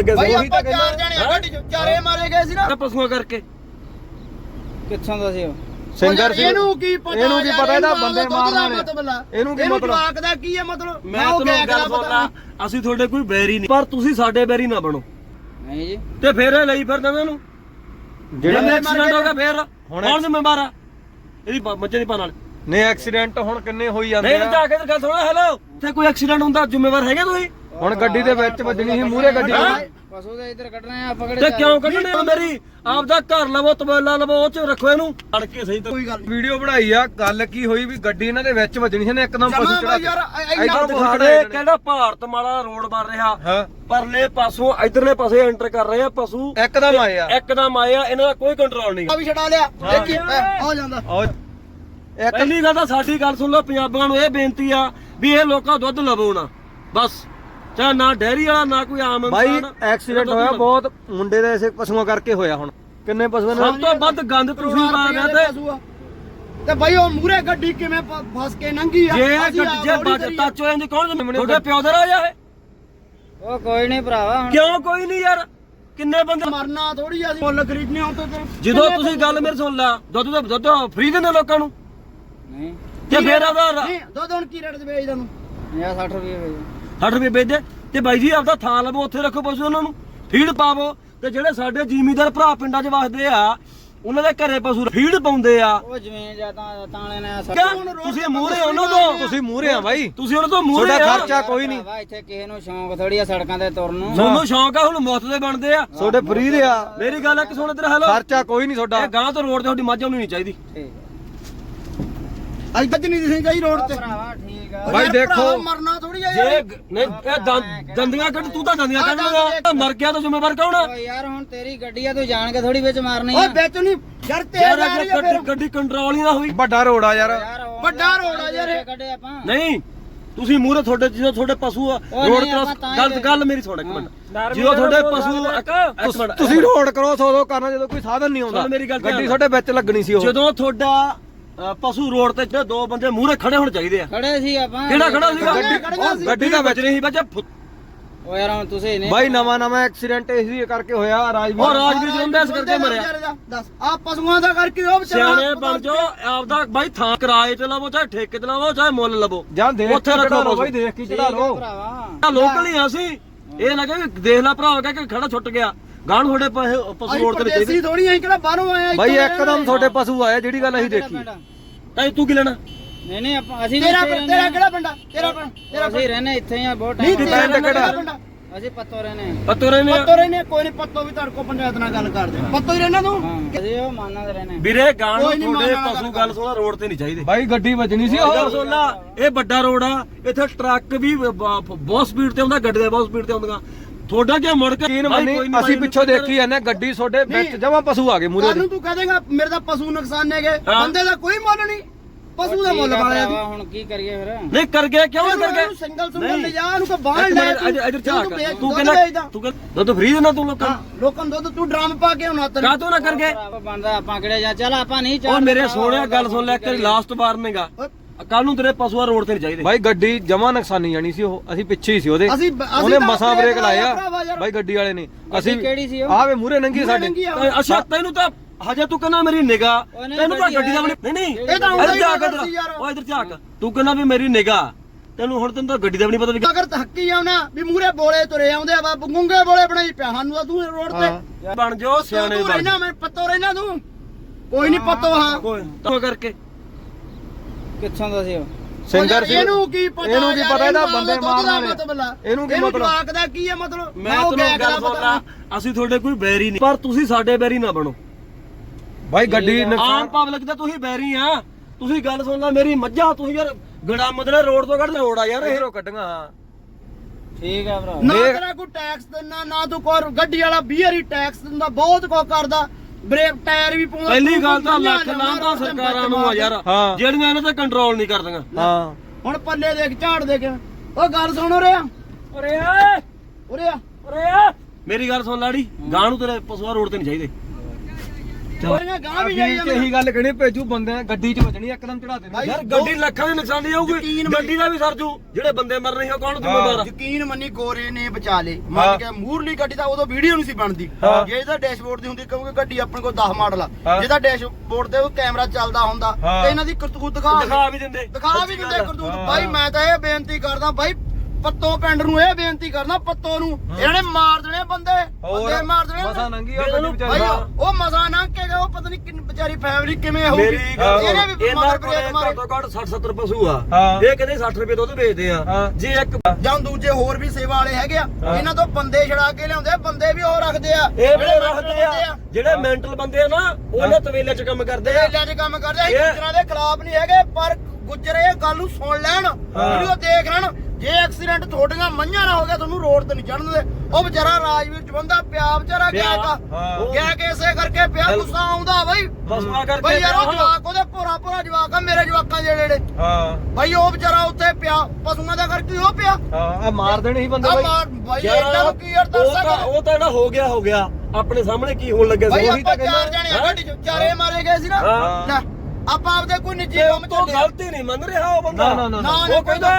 ਲੱਗਿਆ ਭਾਈ ਸੀ ਆਪਾਂ ਚਾਰ ਜਣੇ ਆ ਗੱਡੀ ਚ ਚਾਰੇ ਮਾਰੇ ਗਏ ਸੀ ਨਾ। ਤਾਂ ਪਸ਼ੂਆਂ ਕਰਕੇ। ਕਿੱਥੋਂ ਦਾ ਸੀ ਉਹ? ਸਿੰਗਰ ਸੀ। ਇਹਨੂੰ ਕੀ ਪਤਾ ਇਹਨੂੰ ਕੀ ਪਤਾ ਇਹਦਾ ਬੰਦੇ ਮਾਰਨਾ ਲਾ। ਇਹਨੂੰ ਕੀ ਇਹਨੂੰ ਮਤਲਬ? ਜਵਾਕ ਦਾ ਕੀ ਹੈ ਮਤਲਬ? ਮੈਂ ਉਹ ਤੁਹਾਨੂੰ ਕਹਿ ਗੱਲ ਸੁਣਦਾ ਅਸੀਂ ਤੁਹਾਡੇ ਕੋਈ ਬੈਰੀ ਨਹੀਂ। ਪਰ ਤੁਸੀਂ ਸਾਡੇ ਬੈਰੀ ਨਾ ਬਣੋ। ਨਹੀਂ ਜੀ। ਤੇ ਫੇਰ ਇਹ ਲਈ ਫਿਰਦੇ ਇਹਨਾਂ। ਨੂੰ ਜਿਹੜਾ ਐਕਸੀਡੈਂਟ ਹੋ ਗਿਆ ਫੇਰ ਹੁਣ ਜ਼ਿੰਮੇਵਾਰ ਆ? ਇਹਦੀ ਬੱਚੇ ਦੀ ਪਾਣ ਨਾਲ। ਨੇ ਐਕਸੀਡੈਂਟ ਹੁਣ ਕਿੰਨੇ ਹੋਈ ਜਾਂਦੇ ਨਹੀਂ ਆ? ਜਾ ਕੇ ਤੇ ਗੱਲ ਸੁਣੋ ਹੈਲੋ। ਤੇ ਕੋਈ ਐਕਸੀਡੈਂਟ ਹੁੰਦਾ ਜ਼ਿੰਮੇਵਾਰ ਹੈਗੇ ਤੁਸੀਂ? ਹੁਣ ਗੱਡੀ ਦੇ ਵਿੱਚ ਵੱਜਣੀ ਸੀ ਮੂਹਰੇ ਗੱਡੀ ਹੈਂ? ਪਸ਼ੂ ਦੇ ਇੱਧਰ ਕੱਢਣੇ ਆ ਪਕੜੇ ਤੇ ਕਿਉਂ ਕੱਢਣੇ ਆ ਮੇਰੀ? ਆਪਦਾ ਘਰ ਲਵੋ ਤਬੇਲਾ ਲਵੋ ਉਹ ਚ ਰੱਖੋ ਇਹਨੂੰ। ਅੜ ਕੇ ਸਹੀ ਤਾਂ ਕੋਈ ਗੱਲ ਵੀਡੀਓ ਬਣਾਈ ਆ ਗੱਲ ਕੀ ਹੋਈ ਵੀ ਗੱਡੀ ਇਹਨਾਂ ਦੇ ਵਿੱਚ ਵੱਜਣੀ ਸੀ ਨੇ ਇੱਕਦਮ ਪਸ਼ੂ ਚੜਾ ਯਾਰ ਇੱਧਰ ਇੰਨਾ ਦਿਖਾ ਦੇ ਕਿਹੜਾ ਭਾਰਤ ਮਾਲਾ ਰੋਡ ਬਣ ਰਿਹਾ। ਹਾਂ। ਪਰਲੇ ਪਾਸੋਂ ਇਧਰਲੇ ਪਾਸੇ ਐਂਟਰ ਕਰ ਰਹੇ ਆ ਪਸ਼ੂ। ਇੱਕਦਮ ਆਏ ਆ। ਇੱਕਦਮ ਆਏ ਆ ਇਹਨਾਂ ਦਾ ਕੋਈ ਕੰਟਰੋਲ ਨਹੀਂ। ਵੀ ਛਡਾ ਲਿਆ। ਦੇਖੀ ਆ ਜਾਂਦਾ। ਉਹ ਪਹਿਲੀ ਗੱਲ ਤਾਂ ਸਾਡੀ ਗੱਲ ਸੁਣ ਲਓ ਪੰਜਾਬੀਆਂ ਨੂੰ ਇਹ ਬੇਨਤੀ ਆ ਵੀ ਇਹ ਲੋਕਾਂ ਦੁੱਧ ਲਵੋ ਨਾ। ਬਸ। ਚਾਹੇ ਨਾ ਡੈਰੀ ਵਾਲਾ ਨਾ ਕੋਈ ਆਮ ਬਾਈ ਇਨਸਾਨ ਐਕਸੀਡੈਂਟ ਹੋਇਆ। ਬਹੁਤ ਮੁੰਡੇ ਦੇ ਇਸੇ ਪਸ਼ੂਆਂ ਕਰਕੇ ਹੋਇਆ ਹੁਣ। ਕਿੰਨੇ ਪਸ਼ੂਆਂ ਨੇ? ਸਭ ਤੋਂ ਵੱਧ ਗੰਦ ਤੁਸੀਂ ਪਾ ਗਿਆ ਤੇ ਤੇ ਭਾਈ ਉਹ ਮੂਰੇ ਗੱਡੀ ਕਿਵੇਂ ਪ- ਫਸ ਕੇ ਲੰਘੀ ਆ? ਜੇ ਅਸੀਂ ਗੱਡੀ ਜੇ ਆਪ ਬੱਜ ਕਰੀ ਆ। ਟੱਚ ਹੋ ਜਾਂਦੀ ਕੌਣ ਜ਼ਿੰਮੇਵਾਰ ਤੁਹਾਡੇ ਪਿਓ ਦਾ ਰਾਜ ਆ ਇਹ? ਉਹ ਕੋਈ ਨਹੀਂ ਭਰਾਵਾ ਹੁਣ ਕਿਉਂ ਕੋਈ ਨਹੀਂ ਯਾਰ? ਕਿੰਨੇ ਬੰਦੇ ਮਰਨਾ ਥੋੜੀ ਅਸੀਂ ਮੁੱਲ ਖਰੀਦਨੇ ਆਉਂਦੇ ਤੇ। ਜਦੋਂ ਤੁਸੀਂ ਗੱਲ ਮੇਰੇ ਸੁਣ ਲਾ ਦੁੱਧ ਦਾ ਦੁੱਧ ਫ੍ਰੀ ਦਿੰਦੇ ਲੋਕਾਂ ਨੂੰ? ਨਹੀਂ। ਤੇ ਫੇਰ ਉਹਦਾ ਨਹੀਂ ਦੁੱਧ ਹੁਣ ਕੀ ਰੇਟ ਤੇ ਵੇਚਦਾ ਨੂੰ 50 60 ਰੁਪਏ ਵੇ 60 ਰੁਪਏ ਵੇਚਦੇ ਤੇ ਬਾਈ ਜੀ ਆਪਦਾ ਥਾਂ ਲਵੋ ਉੱਥੇ ਰੱਖੋ ਪਸ਼ੂ ਉਹਨਾਂ ਨੂੰ। ਫੀਡ ਪਾਵੋ। ਤੇ ਜਿਹੜੇ ਸਾਡੇ ਜ਼ਿਮੀਂਦਾਰ ਭਰਾ ਪਿੰਡਾਂ 'ਚ ਵਸਦੇ ਆ ਉਹਨਾਂ ਦੇ ਘਰੇ ਪਸ਼ੂ ਫੀਡ ਪਾਉਂਦੇ ਆ। ਉਹ ਜ਼ਮੀਨ ਜਾਂ ਤਾਂ ਤਾਲੇ ਨੇ ਕਿਆ? ਤੁਸੀਂ ਮੂਹਰੇ ਉਹਨਾਂ ਤੋਂ ਤੁਸੀਂ ਮੂਹਰੇ ਆ ਬਾਈ। ਤੁਸੀਂ ਉਹਨਾਂ ਤੋਂ ਮੂਹਰੇ ਤੁਹਾਡਾ ਆ। ਖਰਚਾ ਕੋਈ ਨਹੀਂ। ਭਰਾਵਾ ਇੱਥੇ ਕਿਸੇ ਨੂੰ ਸ਼ੌਂਕ ਥੋੜੀ ਆ ਸੜਕਾਂ ਤੇ ਤੁਰਨ ਨੂੰ। ਤੁਹਾਨੂੰ ਸ਼ੌਂਕ ਆ ਹੁਣ ਮੁਫਤ ਦੇ ਬਣਦੇ ਆ। ਤੁਹਾਡੇ ਫ੍ਰੀ ਦੇ ਆ। ਮੇਰੀ ਗੱਲ ਇੱਕ ਸੁਣ ਇੱਧਰ ਹੈਲੋ ਖਰਚਾ ਕੋਈ ਨਹੀਂ ਤੁਹਾਡਾ। ਇਹ ਗਾਂ ਤੋਂ ਰੋਡ ਤੇ ਤੁਹਾਡੀ ਮੱਝ ਆਉਣੀ ਨਹੀਂ ਚਾਹੀਦੀ। ਠੀਕ ਅੱਜ ਤੱਕ ਨਹੀਂ ਦਿਸਣੀ ਚਾਹੀ ਰੋਡ ਤੇ। ਭਰਾਵਾ ਠੀਕ ਆ। ਬਾਈ ਯਾਰ ਦੇਖੋ। ਮਰਨਾ ਥੋੜੀ ਆ ਜੇ ਨਹੀਂ ਇਹ ਦੰਦੀਆਂ ਕੱਢ ਤੂੰ ਤਾਂ ਦੰਦੀਆਂ ਕੱਢ ਲਗਾ। ਮਰ ਗਿਆ ਤਾਂ ਜ਼ਿੰਮੇਵਾਰ ਕੌਣ ਆ? ਯਾਰ ਹੁਣ ਤੇਰੀ ਗੱਡੀ ਆ ਤੂੰ ਜਾਣ ਕੇ ਥੋੜੀ ਵਿੱਚ ਮਾਰਨੀ ਆ। ਓਏ ਵਿੱਚ ਨਹੀਂ ਯਾਰ ਤੇ ਯਾਰ ਜਾ ਅੱਗੇ ਰਹੀ ਆ ਗੱਡੀ ਫਿਰ। ਗੱਡੀ ਕੰਟਰੋਲ ਹੀ ਨਾ ਹੋਈ। ਵੱਡਾ ਰੋਡ ਆ ਯਾਰ। ਵੱਡਾ ਰੋਡ ਆ ਯਾਰ ਇਹ। ਕੱਢੇ ਆਪਾਂ। ਨਹੀਂ ਤੁਸੀਂ ਮੂਹਰੇ ਤੁਹਾਡੇ ਜਦੋਂ ਤੁਹਾਡੇ ਪਸ਼ੂ ਆ ਰੋਡ ਕ੍ਰਾਸ ਆਪਾਂ ਤਾਂ ਹੀ ਗੱਲ ਮੇਰੀ ਸੁਣ ਇੱਕ ਮਿੰਟ। ਜਦੋਂ ਤੁਹਾਡੇ ਪਸ਼ੂ ਤੁਸੀਂ ਰੋਡ ਕ੍ਰੋਸ ਉਦੋਂ ਕਰਨਾ ਜਦੋਂ ਕੋਈ ਸਾਧਨ ਨਹੀਂ ਆਉਂਦਾ। ਗੱਡੀ। ਤੁਹਾਡੇ ਵਿੱਚ ਲੱਗਣੀ ਸੀ ਉਹ। ਜਦੋਂ ਤੁਹਾਡਾ ਪਸ਼ੂ ਰੋਡ ਤੇ ਜਿਹੜੇ ਦੋ ਬੰਦੇ ਮੂਹਰੇ ਖੜੇ ਹੋਣੇ ਚਾਹੀਦੇ ਆ। ਖੜੇ ਸੀ ਆਪਾਂ। ਕਿਹੜਾ ਖੜਾ ਸੀਗਾ? ਸੀ। ਗੱਡੀ ਦਾ ਵਿੱਚ ਨਹੀਂ ਸੀ ਬੱਚਾ ਓ ਯਾਰ ਹੁਣ ਤੁਸੀਂ ਨੇ ਬਾਈ ਨਵਾਂ ਨਵਾਂ ਐਕਸੀਡੈਂਟ ਇਸੇ ਕਰਕੇ ਹੋਇਆ ਰਾਜਵੀਰ। ਉਹ ਰਾਜਵੀਰ ਜੰਦਾ ਇਸ ਕਰਕੇ ਮਰਿਆ। ਦੱਸ ਆ ਪਸ਼ੂਆਂ ਦਾ ਕਰਕੇ ਉਹ ਵਿਚਾਰਾ ਸਿਆਣੇ ਬਣ ਜਾਓ ਆਪਦਾ ਬਾਈ ਥਾਂ ਕਿਰਾਏ ਤੇ ਲਵੋ ਚਾਹੇ ਠੇਕੇ ਤੇ ਲਵੋ ਚਾਹੇ ਮੁੱਲ ਲਵੋ। ਜਾਂ ਦੇਖ ਉੱਥੇ ਰੱਖੋ। ਬਾਈ ਦੇਖ ਕੇ ਚੜਾ ਲਓ। ਭਰਾਵਾ। ਲੋਕਲ ਹੀ ਆ ਅਸੀਂ। ਇਹ ਨਾ ਕਿ ਦੇਖ ਲੈ ਭਰਾ ਕਹਿ ਕੇ ਖੜਾ ਛੁੱਟ ਗਿਆ। ਗਾਣ ਤੁਹਾਡੇ ਪਸ਼ੂ ਪਸ਼ੂ ਅਸੀਂ ਰੋਡ ਤੇ ਪਰਦੇਸੀ ਚਾਹੀਦੇ ਥੋੜੀ ਅਸੀਂ ਕਿਹੜਾ ਬਾਹਰੋਂ ਆਏ ਬਾਈ ਇੱਕਦਮ ਤੁਹਾਡੇ ਪਸ਼ੂ ਆਏ ਜਿਹੜੀ ਗੱਲ ਅਸੀਂ ਦੇਖੀ। ਤਾਂ ਤੂੰ ਕੀ ਲੈਣਾ? ਨਹੀਂ ਨਹੀਂ ਆਪਾਂ ਅਸੀਂ ਤੇਰਾ ਤੇਰਾ ਰਹਿੰਦੇ ਕਿਹੜਾ ਪਿੰਡ? ਤੇਰਾ ਪਿੰਡ ਤੇਰਾ। ਅਸੀਂ ਰਹਿੰਦੇ ਇੱਥੇ ਹੀ ਆ ਬਹੁਤ ਨਹੀਂ ਟਾਈਮ ਤੇਰਾ ਪਿੰਡ ਕਿਹੜਾ? ਅਸੀਂ ਪੱਤੋ ਰਹਿੰਦੇ ਪਤੋ ਰਹੇ ਨੇ ਪੱਤੋ ਰਹਿਨੇ ਕੋਈ ਨਹੀਂ ਪੱਤੋ ਵੀ ਤੁਹਾਡੇ ਕੋਲ ਪੰਚਾਇਤ ਨਾਲ ਗੱਲ ਕਰਦੇ ਪੱਤੋ ਹੀ ਰਹਿਣਾ ਤੂੰ? ਹਾਂ ਅਸੀਂ ਉਹ ਮਾਨਾਂ ਦੇ ਰਹਿੰਦੇ ਵੀਰੇ ਗਾਣ ਤੁਹਾਡੇ ਪਸ਼ੂ ਗੱਲ ਸੁਣਾ ਰੋਡ ਤੇ ਨਹੀਂ ਚਾਹੀਦੇ। ਬਾਈ ਗੱਡੀ ਵੱਜਣੀ ਸੀ ਉਹ। ਸੁਣ ਇਹ ਵੱਡਾ ਰੋਡ ਆ ਇੱਥੇ ਟਰੱਕ ਵੀ ਬਹੁਤ ਸਪੀਡ ਤੇ ਆਉਂਦਾ ਗੱਡੀ ਦੇ ਬਹੁਤ ਸਪੀਡ ਤੇ ਆਉਂਦੀਆਂ। ਤੁਹਾਡਾ ਕੀ ਮੁੜ ਕੇ? ਯਕੀਨ ਮੰਨੀ ਅਸੀਂ ਪਿੱਛੋਂ ਦੇਖੀ ਜਾਂਦੇ ਗੱਡੀ ਤੁਹਾਡੇ ਵਿੱਚ ਜਮਾ ਪਸ਼ੂ ਆ ਗਏ ਮੂਰੇ ਕੱਲ ਨੂੰ ਤੂੰ ਕਹੇਗਾ ਮੇਰੇ ਤਾਂ ਪਸ਼ੂ ਨੁਕਸਾਨੇ ਗਏ ਹਾਂ। ਬੰਦੇ ਦਾ ਕੋਈ ਮੁੱਲ ਨਹੀਂ ਪਸ਼ੂ ਦਾ ਮੁੱਲ ਵਾਲਿਆ ਦੀ। ਹੁਣ ਕੀ ਕਰੀਏ ਫਿਰ? ਨਹੀਂ ਕਰ ਗਏ ਕਿਉਂ ਨਹੀਂ ਕਰ ਗਏ? ਸਿੰਗਲ ਸਿੰਗਲ ਨਹੀਂ। ਲੈ ਜਾ ਉਹਨੂੰ ਕੋ ਬਾਹਰ ਲੈ ਇੱਧਰ ਝਾਕ ਤੂੰ ਵੇਚ- ਤੂੰ ਦੁੱਧ ਕਹਿੰਦਾ ਵੇਚਦਾ। ਤੂੰ ਕਹਿੰਦਾ ਦੁੱਧ ਫ੍ਰੀ ਦੇਣਾ ਤੂੰ ਲੋਕਾਂ ਹਾਂ ਲੋਕਾਂ ਨੂੰ ਦੁੱਧ ਤੂੰ ਡਰਮ ਪਾ ਕੇ ਹੁਣ ਕਾ ਤੂੰ ਨਾ ਕਰ ਗਏ? ਭਰਾਵਾ ਬਣਦਾ ਆਪਾਂ ਕਿਹੜੇ ਜਾ ਚੱਲ ਆਪਾਂ ਨਹੀਂ ਉਹ ਮੇਰੇ ਸੋਹਣਿਆ ਗੱਲ ਸੁਣ ਲੈ ਇੱਕ ਲਾਸਟ ਵਾਰਨਿੰਗ ਆ ਕੱਲ ਨੂੰ ਤੇਰੇ ਪਸ਼ੂਆ ਰੋਡ ਤੇ ਨਹੀਂ ਚਾਹੀਦੇ ਬਾਈ ਗੱਡੀ ਜਮਾ ਨੁਕਸਾਨੀ ਜਾਣੀ ਸੀ ਉਹ ਅਸੀਂ ਪਿੱਛੇ ਹੀ ਸੀ ਉਹਦੇ। ਅਸੀਂ ਅਸੀਂ ਉਹਨੇ ਤਾਂ ਮਸਾਂ ਬ੍ਰੇਕ ਬ੍ਰੇਕ ਲਾਇਆ। ਯਾਰ। ਬਾਈ ਗੱਡੀ ਵਾਲੇ ਨੇ। ਅਸੀਂ ਕਿਹੜੀ ਸੀ ਉਹ? ਆਵੇ ਮੂਰੇ ਨੰਗੀ ਸਾਡੇ। ਨੰਗੀ ਅੱਛਾ ਤੈਨੂੰ ਤਾਂ ਹਜੇ ਤੂੰ ਕਹਿੰਦਾ ਮੇਰੀ ਉਹਨੇ ਤੈਨੂੰ ਤਾਂ ਗੱਡੀ ਗੱਡੀ ਦਾ ਵੀ ਨਹੀਂ ਨਹੀਂ। ਇਹ ਤਾਂ ਇੱਧਰ ਹੀ ਨਜ਼ਰ ਸੀ ਯਾਰ। ਇੱਧਰ ਉਹ ਇੱਧਰ ਝਾਕ। ਤੂੰ ਕਹਿੰਦਾ ਵੀ ਮੇਰੀ ਨਿਗਾਹ। ਤੈਨੂੰ ਹੁਣ ਤੈਨੂੰ ਤਾਂ ਗੱਡੀ ਦਾ ਵੀ ਨਹੀਂ ਪਤਾ ਵੀ ਅਗਰ ਹੱਕੀ ਆਉਣਾ ਵੀ ਮੂਰੇ ਬੋਲੇ ਤੁਰੇ ਆਉਂਦੇ ਆ ਵਾ ਗੁੰਗੇ ਬੋਲੇ ਬਣਾਈ ਪਿਆ। ਸਾਨੂੰ ਤਾਂ ਤੂੰ ਰੋਡ ਤੇ ਬਣ ਜਾਓ ਸਿਆਣੇ ਤੂੰ ਬਣ ਰਹਿਣਾ ਮੈਂ ਪੱਤੋ ਰਹਿਣਾ ਤੂੰ। ਕੋਈ ਨਹੀਂ ਪੱਤੋ ਹਾਂ। ਕੋਈ ਤਾਂ ਕਰਕੇ। ਕਿੱਥੋਂ ਦਾ ਸੀ ਉਹ? ਸਿੰਗਰ ਸੀ। ਇਹਨੂੰ ਕੀ ਪਤਾ ਇਹਨੂੰ ਕੀ ਪਤਾ ਇਹਦਾ ਬੰਦੇ ਮਾਰਨਾ ਨੇ ਮਤਲਬ ਲਾ। ਇਹਨੂੰ ਕੀ ਇਹਨੂੰ ਮਤਲਬ? ਜਵਾਕ ਦਾ ਕੀ ਹੈ ਮਤਲਬ? ਮੈਂ ਕਹਿ ਗੱਲ ਕੇ ਸੁਣ ਪਤਾ। ਲਾ ਅਸੀਂ ਤੁਹਾਡੇ ਕੋਈ ਬੈਰੀ ਨਹੀਂ। ਪਰ ਤੁਸੀਂ ਸਾਡੇ ਬੈਰੀ ਨਾ ਬਣੋ। ਬਾਈ ਗੱਡੀ ਆਮ ਨੁਕਸਾਨ ਪਬਲਿਕ ਦਾ ਤੁਸੀਂ ਬੈਰੀ ਆ। ਤੁਸੀਂ ਗੱਲ ਸੁਣ ਲੈ ਮੇਰੀ ਮੱਝਾਂ ਤੁਸੀਂ ਯਾਰ ਗੜਾ ਮਦਲੇ ਰੋਡ ਤੋਂ ਕੱਢ ਰੋਡ ਆ ਯਾਰ ਇਹ। ਇਧਰੋਂ ਕੱਢੀਆਂ। ਹਾਂ ਠੀਕ ਆ ਭਰਾ। ਨਾ ਦੇਖ- ਤੇਰਾ ਕੋਈ ਟੈਕਸ ਦਿੰਦਾ ਨਾ ਤੂੰ ਕੋਈ ਗੱਡੀ ਵਾਲਾ 20 ਵਾਰੀ ਟੈਕਸ ਦਿੰਦਾ ਬਹੁਤ ਕੋ ਕਰਦਾ। ਬ੍ਰੇਕ ਟਾਇਰ ਵੀ ਪਾਉਂਦਾ ਪਹਿਲੀ ਗੱਲ ਤਾਂ ਲੱਖ ਲਾਂਦਾ ਸਰਕਾਰਾਂ ਨੂੰ ਆ ਯਾਰ। ਹਾਂ। ਜਿਹੜੀਆਂ ਇਹਨਾਂ ਤੇ ਕੰਟਰੋਲ ਨਹੀਂ ਕਰਦੀਆਂ। ਹਾਂ। ਹੁਣ ਪੱਲੇ ਦੇਖ ਝਾੜ ਦੇ ਕੇ ਉਹ ਗੱਲ ਸੁਣ ਉਰੇ ਆ। ਉਰੇ ਆ। ਓਰੇ ਆ। ਮੇਰੀ ਗੱਲ ਸੁਣ ਲਾੜੀ ਗਾਂ ਨੂੰ ਤੇਰੇ ਪਸ਼ੂਆ ਰੋਡ ਤੇ ਨਹੀਂ ਚਾਹੀਦੇ। ਗੋਰੀਆਂ ਗਾਂ ਵੀ ਜਾਈ ਅਖੀਰ 'ਚ ਜਾਂਦੀਆਂ ਇਹੀ ਗੱਲ ਕਹਿਣੀ ਭੇਜੂ ਬੰਦੇ ਗੱਡੀ 'ਚ ਵੱਜਣੀ ਇੱਕਦਮ ਚੜਾ ਦੇਣੀ। ਭਾਈ, ਯਾਰ ਗੱਡੀ ਲੱਖਾਂ ਦੀ ਨੁਕਸਾਨ ਨਹੀਂ ਆਊਗੀ ਯਕੀਨ ਮੰਨ- ਗੱਡੀ ਦਾ ਵੀ ਸਰ ਜੂ। ਜਿਹੜੇ ਬੰਦੇ ਮਰ ਰਹੇ ਹੋ ਕੌਣ ਜ਼ਿੰਮੇਵਾਰ ਆ? ਯਕੀਨ ਮੰਨੀ ਗੋਰੇ ਨੇ ਬਚਾ ਲੇ ਹਾਂ। ਮੰਨ ਕੇ ਮੂਰਲੀ ਗੱਡੀ ਤਾਂ ਉਦੋਂ ਵੀਡੀਓ ਨਹੀਂ ਸੀ ਬਣਦੀ। ਜੇ ਇਹਦਾ ਡੈਸ਼ਬੋਰਡ ਦੀ ਹੁੰਦੀ ਕਿਉਂਕਿ ਗੱਡੀ ਆਪਣੇ ਕੋਲ 10 ਮਾਡਲ ਆ। ਜਿਹਦਾ ਡੈਸ਼ਬੋਰਡ ਤੇ ਉਹ ਕੈਮਰਾ ਚੱਲਦਾ ਹੁੰਦਾ। ਤੇ ਇਹਨਾਂ ਦੀ ਕਰਤੂਤ ਦਿਖਾ ਦਿਖਾ ਵੀ ਦਿੰਦੇ। ਦਿਖਾ ਵੀ ਦਿੰਦੇ। ਕਰਤੂਤ। ਮੈਂ ਤਾਂ ਇਹ ਬੇਨਤੀ ਕਰਦਾ ਬਾਈ ਪੱਤੋ ਪਿੰਡ ਨੂੰ ਇਹ ਬੇਨਤੀ ਕਰਦਾ ਪੱਤੋ ਨੂੰ। ਇਹਨਾਂ ਨੇ ਮਾਰ ਦੇਣੇ ਬੰਦੇ। ਬੰਦੇ ਮਾਰ ਦੇਣੇ ਮਸਾਂ ਨੰਗੀ ਉਹ ਇਹਨਾਂ ਗੱਡੀ ਵਿਚਾਰੀ। ਉਹ ਮਜ਼ਾ ਨਾ ਕੇ ਉਹ ਪਤਾ ਨਹੀਂ ਕਿੰਨੀ ਵਿਚਾਰੀ ਫੈਮਿਲੀ ਕਿਵੇਂ ਹੋਊਗੀ ਇਹਨੇ ਵੀ ਇਹਨਾਂ ਮਾਰ ਕੋਲੇ ਬ੍ਰੇਕ ਮਾਰੇ। ਘੱਟੋ ਘੱਟ 60 70 ਪਸ਼ੂ ਆ। ਇਹ ਕਹਿੰਦੇ 60 ਰੁਪਏ ਦੁੱਧ ਵੇਚਦੇ ਆ। ਜੇ ਇੱਕ ਜਾਂ ਦੂਜੇ ਹੋਰ ਵੀ ਸੇਵਾ ਵਾਲੇ ਹੈਗੇ ਆ ਇਹਨਾਂ ਤੋਂ ਬੰਦੇ ਛੜਾ ਕੇ ਲਿਆਉਂਦੇ ਆ ਬੰਦੇ ਵੀ ਉਹ ਰੱਖਦੇ ਆ। ਇਹ ਵੀ ਜਿਹੜੇ ਰੱਖਦੇ ਆ। ਜਿਹੜੇ ਮੈਂਟਲ ਬੰਦੇ ਆ ਨਾ ਉਹਨਾਂ ਤਵੇਲੇ 'ਚ ਕੰਮ ਕਰਦੇ ਆ। ਤੇਲਿਆਂ 'ਚ ਕੰਮ ਕਰਦੇ ਆ। ਇਹ- ਦੇ ਖਿਲਾਫ ਨਹੀਂ ਹੈਗੇ ਪਰ ਗੁੱਜਰ ਗੱਲ ਨੂੰ ਸੁਣ ਲੈਣ ਵੀਡੀਓ ਦੇਖ ਲੈਣ। ਜੇ ਐਕਸੀਡੈਂਟ ਤੁਹਾਡੀਆਂ ਮੰਝਾਂ ਨਾ ਹੋ ਗਿਆ ਤੁਹਾਨੂੰ ਰੋਡ ਤੇ ਨਹੀਂ ਚੜਨ ਦੇ ਉਹ ਵਿਚਾਰਾ ਰਾਜਵੀਰ ਜਵੰਦਾ ਪਿਆ ਵਿਚਾਰਾ ਗਿਆ। ਕਾ ਹਾਂ। ਗਿਆ ਕਿਸੇ ਕਰਕੇ ਪਿਆ। ਗੁੱਸਾ ਆਉਂਦਾ ਬਈ ਪਸ਼ੂਆਂ ਕਰਕੇ ਬਈ ਯਾਰ ਉਹ। ਜਵਾਕ ਉਹਦੇ ਭੋਰਾ ਭੋਰਾ ਜਵਾਕ ਆ ਮੇਰੇ ਜਵਾਕਾਂ ਦੇ ਜਿਹੜੇ ਹਾਂ ਬਈ ਉਹ ਵਿਚਾਰਾ ਉੱਥੇ ਪਿਆ ਪਸ਼ੂਆਂ ਦਾ ਕਰਕੇ ਉਹ ਪਿਆ ਹਾਂ ਆ ਮਾਰ ਦੇਣੇ ਸੀ ਬੰਦੇ ਆ ਬਾਈ ਮਾਰ ਬਾਈ ਨੂੰ ਕੀ ਯਾਰ ਦੱਸ ਉਹ ਤਾਂ ਸਕਦਾ ਉਹ ਤਾਂ ਨਾ ਹੋ ਗਿਆ ਹੋ ਗਿਆ ਆਪਣੇ ਸਾਹਮਣੇ ਕੀ ਹੋਣ ਲੱਗਿਆ ਸੀ ਉਹੀ ਤਾਂ ਚਾਰ ਕਹਿੰਦਾ। ਜਣੇ ਆ ਗੱਡੀ 'ਚ ਚਾਰੇ ਮਾਰੇ ਗਏ ਸੀ ਨਾ ਹਾਂ। ਲੈ ਆਪਾਂ ਆਪਦੇ ਕੋਈ ਨਿੱਜੀ ਕੰਮ ਤੋਂ ਗਲਤੀ ਨਹੀਂ ਮੰਨ ਰਿਹਾ ਉਹ ਬੰਦਾ ਨਾ, ਨਾ, ਨਾ। ਉਹ ਕਹਿੰਦਾ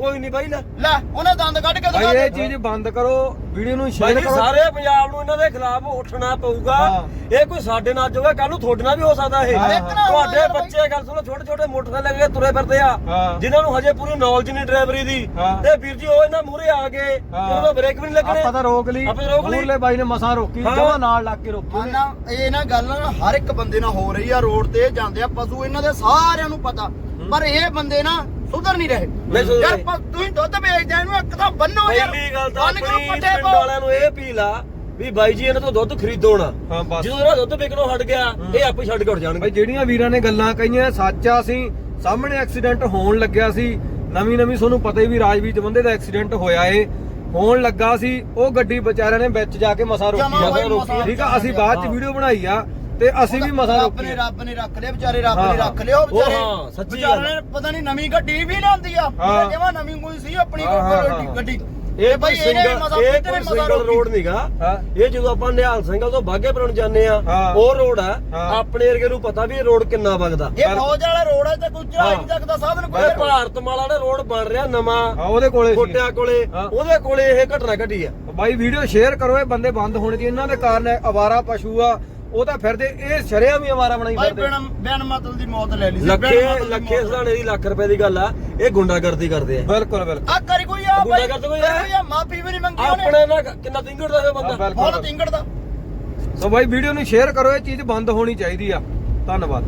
ਕੋਈ ਨਹੀਂ ਬਾਈ ਲੈ ਲੈ ਉਹਨੇ ਦੰਦ ਕੱਢ ਕੇ ਦਿਖਾ ਭਾਈ ਇਹ ਚੀਜ਼ ਬੰਦ ਕਰੋ ਵੀਡੀਓ ਨੂੰ ਸ਼ੇਅਰ ਜੀ, ਕਰੋ ਸਾਰੇ ਪੰਜਾਬ ਨੂੰ ਇਹਨਾਂ ਦੇ ਖਿਲਾਫ ਉੱਠਣਾ ਪਊਗਾ ਹਾਂ। ਇਹ ਕੋਈ ਸਾਡੇ ਨਾਲ ਜੋਗਾ ਕੱਲ ਨੂੰ ਤੁਹਾਡੇ ਨਾਲ ਵੀ ਹੋ ਸਕਦਾ ਇਹ ਤੁਹਾਡੇ। ਬੱਚੇ ਗੱਲ ਸੁਣੋ ਛੋਟੇ ਛੋਟੇ ਮੋਟਰਸਾਈਕਲ ਲੈ ਕੇ ਤੁਰੇ ਫਿਰਦੇ ਆ ਹਾਂ। ਜਿਨ੍ਹਾਂ ਨੂੰ ਹਜੇ ਪੂਰੀ ਨੌਲੇਜ ਨਹੀਂ ਡਰਾਈਵਰੀ ਦੀ ਹਾਂ। ਤੇ ਵੀਰ ਜੀ ਉਹ ਇਹਨਾਂ ਮੂਹਰੇ ਆ ਗਏ ਹਾਂ। ਉਹਨਾਂ ਦਾ ਬ੍ਰੇਕ ਵੀ ਨਹੀਂ ਲੱਗਣੇ ਆਪਾਂ ਤਾਂ ਰੋਕ ਲਈ ਆਪਾਂ ਤਾਂ ਰੋਕ ਲਈ। ਮੂਰਲੇ ਬਾਈ ਨੇ ਮਸਾਂ ਰੋਕੀ ਹਾਂ। ਜਮਾ ਨਾਲ ਲੱਗ ਕੇ ਰੋਕੀ ਉਹਨੇ। ਇਹ ਨਾ ਗੱਲ ਨਾ ਹਰ ਇੱਕ ਬੰਦੇ ਨਾਲ ਹੋ ਰਹੀ ਆ ਰੋਡ ਤੇ ਜਾਂਦੇ ਆ ਪਸ਼ੂ ਇਹਨਾਂ ਦੇ ਸਾਰਿਆਂ ਨੂੰ ਪਤਾ ਪਰ ਇਹ ਬੰਦੇ ਨਾ ਸੁਧਰ ਨਹੀਂ ਰਹੇ। ਨਹੀਂ ਸੁਧਰ ਯਾਰ ਰਹੇ। ਪ- ਤੁਸੀਂ ਦੁੱਧ ਵੇਚਦੇ ਇਹਨੂੰ ਇੱਕ ਤਾਂ ਬੰਨੋ ਯਾਰ। ਪਹਿਲੀ ਗੱਲ ਤਾਂ ਬੰਨ ਕੇ ਆਪਣੀ ਪੱਠੇ ਪਿੰਡ ਪਾਓ। ਵਾਲਿਆਂ ਨੂੰ ਇਹ ਅਪੀਲ ਆ ਵੀ ਬਾਈ ਜੀ ਇਹਨਾਂ ਤੋਂ ਦੁੱਧ ਖਰੀਦੋ ਨਾ। ਹਾਂ ਬਸ। ਜਦੋਂ ਇਹਦਾ ਦੁੱਧ ਵਿਕਣੋਂ ਹਟ ਗਿਆ ਇਹ ਆਪੇ ਛੱਡ ਕੇ ਉੱਠ ਜਾਣਗੇ। ਭਾਈ ਜਿਹੜੀਆਂ ਵੀਰਾਂ ਨੇ ਗੱਲਾਂ ਕਹੀਆਂ ਸੱਚਾ ਸੀ ਸਾਹਮਣੇ ਐਕਸੀਡੈਂਟ ਹੋਣ ਲੱਗਿਆ ਸੀ। ਨਵੀਂ ਨਵੀਂ ਤੁਹਾਨੂੰ ਪਤਾ ਹੀ ਵੀ ਰਾਜਵੀਰ ਜਵੰਦੇ ਦਾ ਐਕਸੀਡੈਂਟ ਹੋਇਆ ਏ। ਹੋਣ ਲੱਗਾ ਸੀ ਉਹ ਗੱਡੀ ਵਿਚਾਰਿਆਂ ਨੇ ਵਿੱਚ ਜਾ ਕੇ ਮਸਾ ਰੋਕੀ। ਜਮਾਂ ਆ। ਬਾਈ ਠੀਕ ਆ ਅਸੀਂ ਬਾਅਦ ਚ ਵੀਡੀਓ ਬਣਾਈ ਆ। ਤੇ ਅਸੀਂ ਵੀ ਮਸਾ ਰੱਬ ਨੇ। ਰੱਬ ਨੇ ਰੱਖ ਲਿਆ ਵਿਚਾਰੇ ਰੱਬ ਹਾਂ, ਨੇ ਰੱਖ ਲਿਆ ਉਹ ਵਿਚਾਰੇ ਹਾਂ, ਸੱਚੀ ਵਿਚਾਰੇ ਗੱਲ। ਨੇ ਪਤਾ ਨਹੀਂ ਨਵੀਂ ਗੱਡੀ ਵੀ ਲਿਆਂਦੀ ਆ ਹਾਂ। ਜਿਵੇਂ ਨਵੀਂ ਕੋਈ ਸੀ ਆਪਣੀ ਹਾਂ, ਹਾਂ, ਹਾਂ। ਗੱਡੀ ਇਹ ਵੀ ਸਿੰਗਲ ਇਹ ਕੋਈ ਸਿੰਗਲ। ਰੋਡ ਨਹੀਂਗਾ ਹਾਂ ਇਹ ਜਦੋਂ ਆਪਾਂ ਨਿਹਾਲ ਸਿੰਘਾਂ ਤੋਂ ਬਾਘੇਪੁਰ ਨੂੰ ਜਾਂਦੇ ਆ ਹਾਂ। ਉਹ ਰੋਡ ਆ ਹਾਂ। ਆਪਣੇ ਏਰੀਏ ਨੂੰ ਪਤਾ ਵੀ ਇਹ ਰੋਡ ਕਿੰਨਾ ਵਗਦਾ ਇਹ ਫੌਜ ਵਾਲਾ ਰੋਡ ਹੈ ਤੇ ਕੋਈ ਚੜਾਈ ਹਾਂ। ਨਹੀਂ ਸਕਦਾ ਸਾਧਨ ਇਹ ਕੋਈ ਭਾਰਤ ਮਾਲਾ ਦਾ ਰੋਡ ਬਣ ਰਿਹਾ ਨਵਾਂ ਹਾਂ ਉਹਦੇ ਕੋਲੇ ਸੀ ਕੋਟਿਆਂ ਕੋਲੇ ਹਾਂ। ਉਹਦੇ ਕੋਲੇ ਇਹ ਘਟਨਾ ਘਟੀ ਆ ਬਾਈ ਵੀਡੀਓ ਸ਼ੇਅਰ ਕਰੋ ਇਹ ਬੰਦੇ ਬੰਦ ਹੋਣੇ ਚਾਹੀਦੇ ਇਹਨਾਂ ਦੇ ਕਾਰਨ ਅਵਾਰਾ ਪਸ਼ੂ ਆ ਉਹ ਤਾਂ ਫਿਰਦੇ ਇਹ ਸ਼ਰਿਆ ਵੀ ਅਵਾਰਾ ਬਣਾਈ ਭਾਈ ਫਿਰਦੇ। ਬਿਨ ਬਿਨ ਮਤਲਬ ਦੀ ਮੌਤ ਲੈ ਲਈ ਸੀ। ਲੱਖੇ ਲੱਖੇ। ਸਦਾਣੇ ਦੀ ਲੱਖ ਰੁਪਏ ਦੀ ਗੱਲ ਆ। ਇਹ ਗੁੰਡਾਗਰਦੀ ਕਰਦੇ ਆ। ਬਿਲਕੁਲ ਬਿਲਕੁਲ। ਆ ਕਰੀ ਕੋਈ ਆ ਭਾਈ। ਕਰਦੇ ਕੋਈ ਆ? ਕੋਈ ਆ? ਮਾਫੀ ਵੀ ਨਹੀਂ ਮੰਗੀ ਉਹਨੇ। ਆਪਣੇ ਨਾਲ ਕਿੰਨਾ ਤਿੰਗੜ ਦਾ ਬੰਦਾ? ਹੁਣ ਤਿੰਗੜ ਦਾ ਸੋ ਬਾਈ ਵੀਡੀਓ ਨੂੰ ਸ਼ੇਅਰ ਕਰੋ ਇਹ ਚੀਜ਼ ਬੰਦ ਹੋਣੀ ਚਾਹੀਦੀ ਆ। ਧੰਨਵਾਦ।